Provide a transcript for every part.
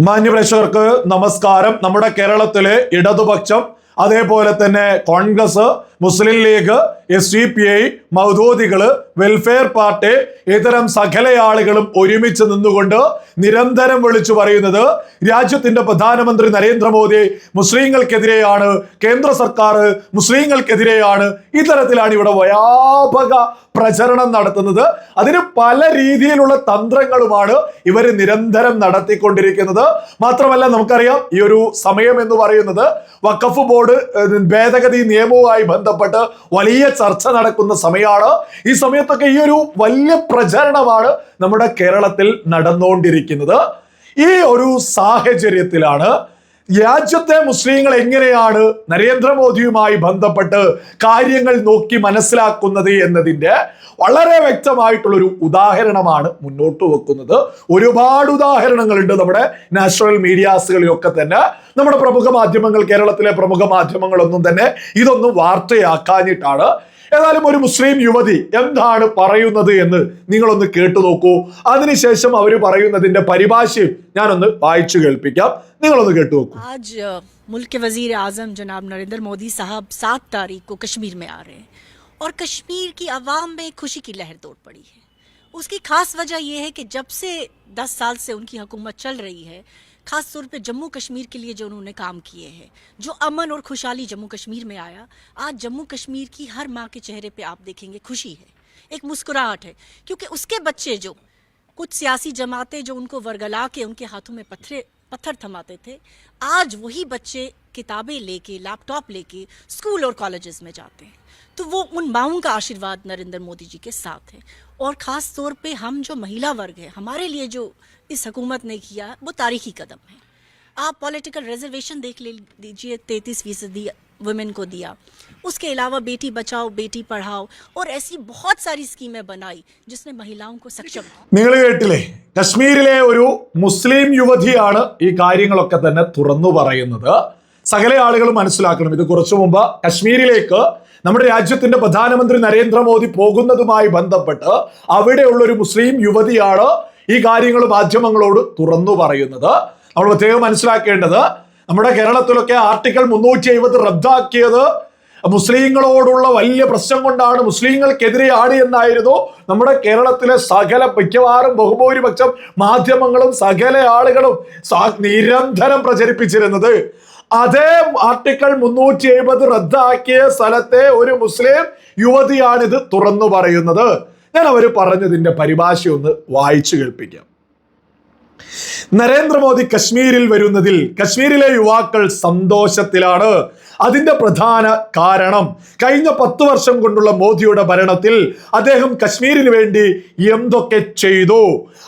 മാന്യപ്രേക്ഷകർക്ക് നമസ്കാരം. നമ്മുടെ കേരളത്തിലെ ഇടതുപക്ഷം അതേപോലെ തന്നെ Congress Muslim League S D P I മൗദോദികൾ Welfare Party ഇത്തരം സകല ആളുകളും ഒരുമിച്ച് നിന്നുകൊണ്ട് നിരന്തരം വിളിച്ചു പറയുന്നത് രാജ്യത്തിന്റെ പ്രധാനമന്ത്രി നരേന്ദ്രമോദി മുസ്ലിങ്ങൾക്കെതിരെയാണ് കേന്ദ്ര സർക്കാർ മുസ്ലിങ്ങൾക്കെതിരെയാണ് ഇത്തരത്തിലാണ് ഇവിടെ വ്യാപക പ്രചരണം നടത്തുന്നത്. അതിന് പല രീതിയിലുള്ള തന്ത്രങ്ങളുമാണ് ഇവർ നിരന്തരം നടത്തിക്കൊണ്ടിരിക്കുന്നത്. മാത്രമല്ല നമുക്കറിയാം ഈ ഒരു സമയം എന്ന് പറയുന്നത് വഖഫ് ബോർഡ് ഭേദഗതി നിയമവുമായി ബന്ധപ്പെട്ട് വലിയ ചർച്ച നടക്കുന്ന സമയമാണ്. ഈ സമയത്തൊക്കെ ഈ ഒരു വലിയ പ്രചരണമാണ് നമ്മുടെ കേരളത്തിൽ നടന്നുകൊണ്ടിരിക്കുന്നത്. ഈ ഒരു സാഹചര്യത്തിലാണ് രാജ്യത്തെ മുസ്ലിങ്ങൾ എങ്ങനെയാണ് നരേന്ദ്രമോദിയുമായി ബന്ധപ്പെട്ട് കാര്യങ്ങൾ നോക്കി മനസ്സിലാക്കുന്നത് എന്നതിന്റെ വളരെ വ്യക്തമായിട്ടുള്ളൊരു ഉദാഹരണമാണ് മുന്നോട്ട് വെക്കുന്നത്. ഒരുപാട് ഉദാഹരണങ്ങളുണ്ട് നമ്മുടെ നാഷണൽ മീഡിയാസുകളിലൊക്കെ തന്നെ. നമ്മുടെ പ്രമുഖ മാധ്യമങ്ങൾ കേരളത്തിലെ പ്രമുഖ മാധ്യമങ്ങളൊന്നും തന്നെ ഇതൊന്നും വാർത്തയാക്കാഞ്ഞിട്ടാണ് ഏതായാലും ഒരു മുസ്ലിം യുവതി എന്താണ് പറയുന്നത് എന്ന് നിങ്ങളൊന്ന് കേട്ടു നോക്കൂ അതിനുശേഷം അവർ പറയുന്നതിന്റെ പരിഭാഷയും ഞാനൊന്ന് വായിച്ചു കേൾപ്പിക്കാം നിങ്ങളൊന്ന് കേട്ടു നോക്കൂ आज अ, मुल्क के वजीर आजम जनाब नरेंद्र मोदी साहब सात तारीख को कश्मीर में आ रहे हैं और कश्मीर की आवाम में खुशी की लहर तोड़ पड़ी है उसकी खास वजह यह है कि जब से दस साल से उनकी हुकूमत चल रही है खास तौर पे जम्मू कश्मीर के लिए जो उन्होंने काम किए हैं, जो अमन और खुशहाली जम्मू कश्मीर में आया, आज जम्मू कश्मीर की हर माँ के चेहरे पे आप देखेंगे खुशी है, एक मुस्कुराहट है, क्योंकि उसके बच्चे जो कुछ सियासी जमातें जो उनको वर्गला के उनके हाथों में पत्थरे पत्थर थमाते थे। आज वही बच्चे किताबें लेके लैपटॉप लेके स्कूल और कॉलेजेस में जाते हैं। तो वो उन माओं का आशीर्वाद नरेंद्र मोदी जी के साथ है। और ख़ास तौर पे हम जो महिला वर्ग है, हमारे लिए जो इस हुकूमत ने किया, वो तारीखी कदम है। आप पॉलिटिकल रिजर्वेशन देख ले दीजिए तैंतीस फीसदी वुमेन को दिया उसके अलावा बेटी बचाओ बेटी पढ़ाओ और ऐसी बहुत सारी स्कीमें बनाई जिसने महिलाओं को सक्षम किया നിങ്ങൾ കേട്ടില്ലേ കശ്മീരിലെ ഒരു മുസ്ലിം യുവതിയാണ് ഈ കാര്യങ്ങളൊക്കെ തന്നെ തുറന്നു പറയുന്നത് സകല ആളുകൾ മനസ്സിലാക്കണം ഇത് കുറച്ചു മുമ്പ് കശ്മീരിലേക്ക് നമ്മുടെ രാജ്യത്തിന്റെ പ്രധാനമന്ത്രി നരേന്ദ്രമോദി പോകുന്നതുമായി ബന്ധപ്പെട്ട് അവിടെയുള്ള ഒരു മുസ്ലിം യുവതിയാണ് ഈ കാര്യങ്ങൾ മാധ്യമങ്ങളോട് തുറന്നു പറയുന്നത് നമ്മൾ പ്രത്യേകം മനസ്സിലാക്കേണ്ടത് നമ്മുടെ കേരളത്തിലൊക്കെ ആർട്ടിക്കിൾ മുന്നൂറ്റി എഴുപത് റദ്ദാക്കിയത് മുസ്ലിങ്ങളോടുള്ള വലിയ പ്രശ്നം കൊണ്ടാണ്. മുസ്ലിങ്ങൾക്കെതിരെയാണ് എന്നായിരുന്നു നമ്മുടെ കേരളത്തിലെ സകല മിക്കവാറും ബഹുഭൂരിപക്ഷം മാധ്യമങ്ങളും സകല ആളുകളും നിരന്തരം പ്രചരിപ്പിച്ചിരുന്നത്. അതേ ആർട്ടിക്കിൾ മുന്നൂറ്റി എഴുപത് റദ്ദാക്കിയ സ്ഥലത്തെ ഒരു മുസ്ലിം യുവതിയാണിത് തുറന്നു പറയുന്നത്. ഞാൻ അവർ പറഞ്ഞതിന്റെ പരിഭാഷ ഒന്ന് വായിച്ചു കേൾപ്പിക്കാം. നരേന്ദ്രമോദി കശ്മീരിൽ വരുന്നതിൽ കശ്മീരിലെ യുവാക്കൾ സന്തോഷത്തിലാണ്. അതിന്റെ പ്രധാന കാരണം കഴിഞ്ഞ പത്ത് വർഷം കൊണ്ടുള്ള മോദിയുടെ ഭരണത്തിൽ അദ്ദേഹം കശ്മീരിന് വേണ്ടി എന്തൊക്കെ ചെയ്തു?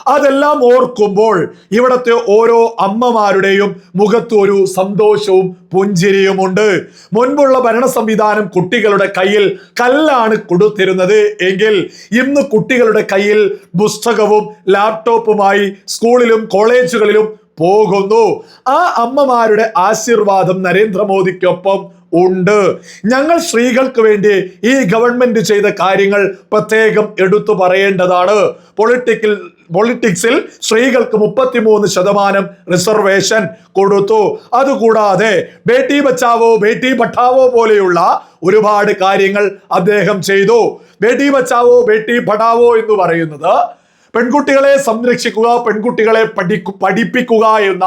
അതെല്ലാം ഓർക്കുമ്പോൾ ഇവിടുത്തെ ഓരോ അമ്മമാരുടെയും മുഖത്ത് ഒരു സന്തോഷവും പുഞ്ചിരിയുമുണ്ട് മുൻപുള്ള ഭരണ സംവിധാനം കുട്ടികളുടെ കയ്യിൽ കല്ലാണ് കൊടുത്തിരുന്നത് എങ്കിൽ ഇന്ന് കുട്ടികളുടെ കയ്യിൽ പുസ്തകവും ലാപ്ടോപ്പുമായി സ്കൂളിലും കോളേജുകളിലും പോകുന്നു. ആ അമ്മമാരുടെ ആശീർവാദം നരേന്ദ്രമോദിക്കൊപ്പം ഉണ്ട്. ഞങ്ങൾ സ്ത്രീകൾക്ക് വേണ്ടി ഈ ഗവൺമെന്റ് ചെയ്ത കാര്യങ്ങൾ പ്രത്യേകം എടുത്തു പറയേണ്ടതാണ്. പൊളിറ്റിക്കൽ പൊളിറ്റിക്സിൽ സ്ത്രീകൾക്ക് മുപ്പത്തിമൂന്ന് ശതമാനം റിസർവേഷൻ കൊടുത്തു. അതുകൂടാതെ ബേട്ടി ബച്ചാവോ ബേട്ടി പഠാവോ പോലെയുള്ള ഒരുപാട് കാര്യങ്ങൾ അദ്ദേഹം ചെയ്തു. ബേട്ടി ബച്ചാവോ ബേട്ടി പഠാവോ എന്ന് പറയുന്നത് പെൺകുട്ടികളെ സംരക്ഷിക്കുക പെൺകുട്ടികളെ പഠിക്കു പഠിപ്പിക്കുക എന്ന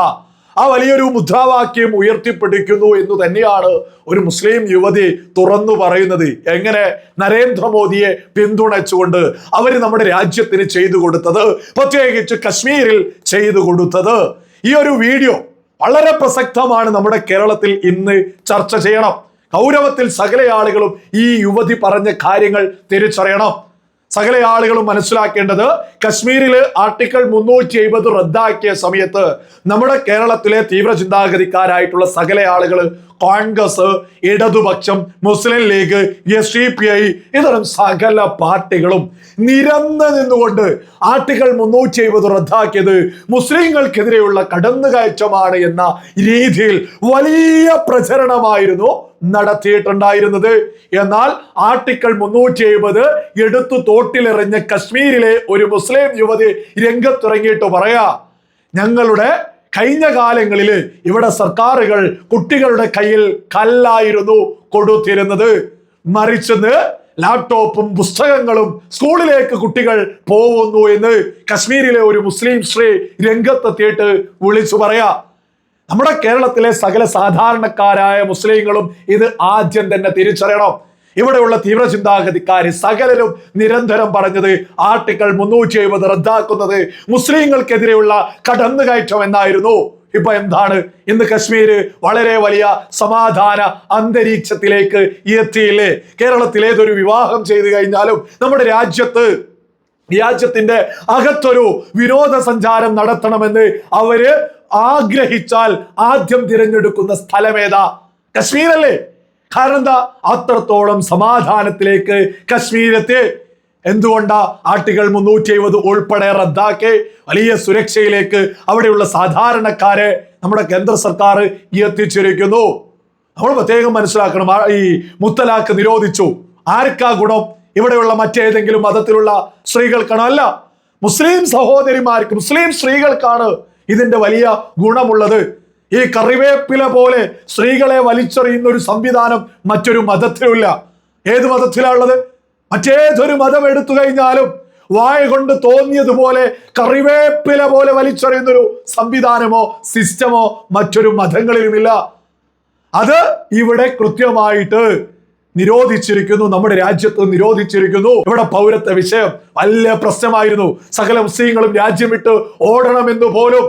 ആ വലിയൊരു മുദ്രാവാക്യം ഉയർത്തിപ്പിടിക്കുന്നു എന്ന് തന്നെയാണ് ഒരു മുസ്ലിം യുവതി തുറന്നു പറയുന്നത്. എങ്ങനെ നരേന്ദ്രമോദിയെ പിന്തുണച്ചുകൊണ്ട് അവർ നമ്മുടെ രാജ്യത്തിന് ചെയ്തു കൊടുത്തത് പ്രത്യേകിച്ച് കശ്മീരിൽ ചെയ്തു കൊടുത്തത്. ഈ ഒരു വീഡിയോ വളരെ പ്രസക്തമാണ് നമ്മുടെ കേരളത്തിൽ ഇന്ന് ചർച്ച ചെയ്യണം. ഗൗരവത്തിൽ സകല ആളുകളും ഈ യുവതി പറഞ്ഞ കാര്യങ്ങൾ തിരിച്ചറിയണം. സകല ആളുകളും മനസ്സിലാക്കേണ്ടത് കശ്മീരിൽ ആർട്ടിക്കിൾ മുന്നൂറ്റി എഴുപത് റദ്ദാക്കിയ സമയത്ത് നമ്മുടെ കേരളത്തിലെ തീവ്ര ചിന്താഗതിക്കാരായിട്ടുള്ള സകല ആളുകൾ കോൺഗ്രസ് ഇടതുപക്ഷം Muslim League S D P I ഇത്തരം സകല പാർട്ടികളും നിരന്ന് നിന്നുകൊണ്ട് ആർട്ടിക്കിൾ മുന്നൂറ്റി എഴുപത് റദ്ദാക്കിയത് മുസ്ലിങ്ങൾക്കെതിരെയുള്ള കടന്നുകയറ്റമാണ് എന്ന രീതിയിൽ വലിയ പ്രചരണമായിരുന്നു നടത്തിയിട്ടുണ്ടായിരുന്നത്. എന്നാൽ ആർട്ടിക്കിൾ മുന്നൂറ്റി എഴുപത് എടുത്തു തോട്ടിലെറിഞ്ഞ കശ്മീരിലെ ഒരു മുസ്ലിം യുവതി രംഗത്തിറങ്ങിയിട്ട് പറയാ ഞങ്ങളുടെ കഴിഞ്ഞ കാലങ്ങളിൽ ഇവിടെ സർക്കാരുകൾ കുട്ടികളുടെ കയ്യിൽ കല്ലായിരുന്നു കൊടുത്തിരുന്നത്. മറിച്ചെന്ന് ലാപ്ടോപ്പും പുസ്തകങ്ങളും സ്കൂളിലേക്ക് കുട്ടികൾ പോകുന്നു എന്ന് കശ്മീരിലെ ഒരു മുസ്ലിം സ്ത്രീ രംഗത്തെത്തിയിട്ട് വിളിച്ചു പറയാ. നമ്മുടെ കേരളത്തിലെ സകല സാധാരണക്കാരായ മുസ്ലിങ്ങളും ഇത് ആദ്യം തന്നെ തിരിച്ചറിയണം. ഇവിടെയുള്ള തീവ്ര ചിന്താഗതിക്കാർ സകലരും നിരന്തരം പറഞ്ഞത് ആർട്ടിക്കിൾ മുന്നൂറ്റി എഴുപത് റദ്ദാക്കുന്നത് മുസ്ലിങ്ങൾക്കെതിരെയുള്ള കടന്നുകയറ്റം എന്നായിരുന്നു. ഇപ്പൊ എന്താണ്? ഇന്ന് കശ്മീര് വളരെ വലിയ സമാധാന അന്തരീക്ഷത്തിലേക്ക് എത്തിയില്ലേ? കേരളത്തിൽ ഏതൊരു വിവാഹം ചെയ്തു കഴിഞ്ഞാലും നമ്മുടെ രാജ്യത്ത് രാജ്യത്തിന്റെ അകത്തൊരു വിനോദസഞ്ചാരം നടത്തണമെന്ന് അവർ ആഗ്രഹിച്ചാൽ ആദ്യം തിരഞ്ഞെടുക്കുന്ന സ്ഥലമേതാ? കശ്മീരല്ലേ? കാരണം എന്താ? അത്രത്തോളം സമാധാനത്തിലേക്ക് കശ്മീരത്തെ. എന്തുകൊണ്ടാ? ആർട്ടിക്കിൾ മുന്നൂറ്റി എഴുപത് ഉൾപ്പെടെ റദ്ദാക്കി വലിയ സുരക്ഷയിലേക്ക് അവിടെയുള്ള സാധാരണക്കാരെ നമ്മുടെ കേന്ദ്ര സർക്കാർ എത്തിച്ചിരിക്കുന്നു. നമ്മൾ പ്രത്യേകം മനസ്സിലാക്കണം. ഈ മുത്തലാഖ് നിരോധിച്ചു. ആർക്കാ ഗുണം? ഇവിടെയുള്ള മറ്റേതെങ്കിലും മതത്തിലുള്ള സ്ത്രീകൾക്കാണോ? അല്ല മുസ്ലിം സഹോദരിമാർക്ക് മുസ്ലിം സ്ത്രീകൾക്കാണ് ഇതിന്റെ വലിയ ഗുണമുള്ളത്. ഈ കറിവേപ്പില പോലെ സ്ത്രീകളെ വലിച്ചെറിയുന്ന ഒരു സംവിധാനം മറ്റൊരു മതത്തിലുമില്ല. ഏത് മതത്തിലാണുള്ളത് മറ്റേതൊരു മതം എടുത്തു കഴിഞ്ഞാലും വായ കൊണ്ട് തോന്നിയതുപോലെ കറിവേപ്പില പോലെ വലിച്ചെറിയുന്നൊരു സംവിധാനമോ സിസ്റ്റമോ മറ്റൊരു മതങ്ങളിലുമില്ല. അത് ഇവിടെ കൃത്യമായിട്ട് നിരോധിച്ചിരിക്കുന്നു. നമ്മുടെ രാജ്യത്ത് നിരോധിച്ചിരിക്കുന്നു. ഇവിടെ പൗരത്വ വിഷയം വലിയ പ്രശ്നമായിരുന്നു. സകല മുസ്ലിങ്ങളും രാജ്യം വിട്ട് ഓടണമെന്ന് പോലും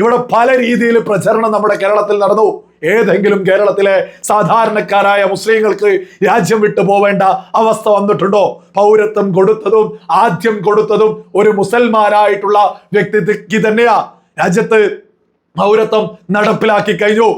ഇവിടെ പല രീതിയിൽ പ്രചരണം നമ്മുടെ കേരളത്തിൽ നടന്നു. ഏതെങ്കിലും കേരളത്തിലെ സാധാരണക്കാരായ മുസ്ലിങ്ങൾക്ക് രാജ്യം വിട്ടു പോവേണ്ട അവസ്ഥ വന്നിട്ടുണ്ടോ? പൗരത്വം കൊടുത്തതും ആദ്യം കൊടുത്തതും ഒരു മുസൽമാനായിട്ടുള്ള വ്യക്തിക്ക് തന്നെയാ രാജ്യത്ത് പൗരത്വം നടപ്പിലാക്കി കഴിഞ്ഞു.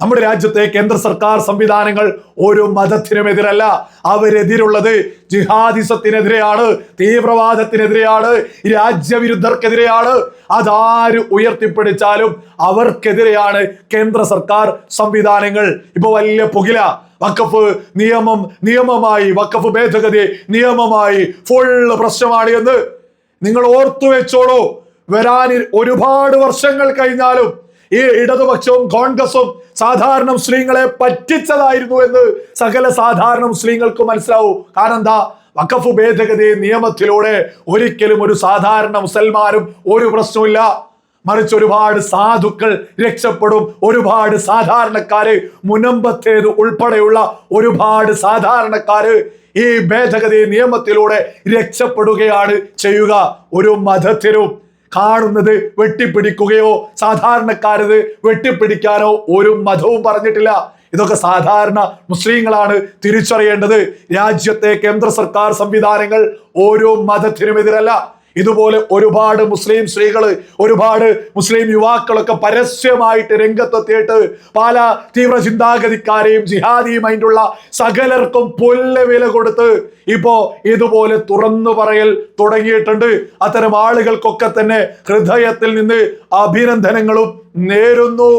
നമ്മുടെ രാജ്യത്തെ കേന്ദ്ര സർക്കാർ സംവിധാനങ്ങൾ ഒരു മതത്തിനുമെതിരല്ല. അവരെതിരുള്ളത് ജിഹാദിസത്തിനെതിരെയാണ് തീവ്രവാദത്തിനെതിരെയാണ് രാജ്യവിരുദ്ധർക്കെതിരെയാണ്. അതാര് ഉയർത്തിപ്പിടിച്ചാലും അവർക്കെതിരെയാണ് കേന്ദ്ര സർക്കാർ സംവിധാനങ്ങൾ. ഇപ്പൊ വലിയ പുകില വക്കഫ് നിയമം നിയമമായി വക്കഫ് ഭേദഗതി നിയമമായി ഫുള്ള് പ്രശ്നമാണ് എന്ന്. നിങ്ങൾ ഓർത്തു വെച്ചോളൂ വരാനിൽ ഒരുപാട് വർഷങ്ങൾ കഴിഞ്ഞാലും ഈ ഇടതുപക്ഷവും കോൺഗ്രസും സാധാരണ മുസ്ലിങ്ങളെ പറ്റിച്ചതായിരുന്നു എന്ന് സകല സാധാരണ മുസ്ലിങ്ങൾക്ക് മനസ്സിലാവും. കാരണം എന്താ? വഖഫ് ഭേദഗതി നിയമത്തിലൂടെ ഒരിക്കലും ഒരു സാധാരണ മുസൽമാനും ഒരു പ്രശ്നമില്ല മറിച്ച് ഒരുപാട് സാധുക്കൾ രക്ഷപ്പെടും. ഒരുപാട് സാധാരണക്കാര് മുനമ്പത്തേത് ഉൾപ്പെടെയുള്ള ഒരുപാട് സാധാരണക്കാര് ഈ ഭേദഗതി നിയമത്തിലൂടെ രക്ഷപ്പെടുകയാണ് ചെയ്യുക. ഒരു മതത്തിനും കാണുന്നത് വെട്ടിപ്പിടിക്കുകയോ സാധാരണക്കാരത് വെട്ടിപ്പിടിക്കാനോ ഒരു മതവും പറഞ്ഞിട്ടില്ല. ഇതൊക്കെ സാധാരണ മുസ്ലിങ്ങളാണ് തിരിച്ചറിയേണ്ടത്. രാജ്യത്തെ കേന്ദ്ര സർക്കാർ സംവിധാനങ്ങൾ ഓരോ മതത്തിനും മതത്തിനുമെതിരല്ല. ഇതുപോലെ ഒരുപാട് മുസ്ലിം സ്ത്രീകൾ ഒരുപാട് മുസ്ലിം യുവാക്കളൊക്കെ പരസ്യമായിട്ട് രംഗത്തെത്തിയിട്ട് പല തീവ്ര ചിന്താഗതിക്കാരെയും ജിഹാദി മൈൻഡുള്ള സകലർക്കും പുല്ല് വില കൊടുത്ത് ഇപ്പോ ഇതുപോലെ തുറന്നു പറയൽ തുടങ്ങിയിട്ടുണ്ട്. അത്തരം ആളുകൾക്കൊക്കെ തന്നെ ഹൃദയത്തിൽ നിന്ന് അഭിനന്ദനങ്ങളും നേരുന്നു.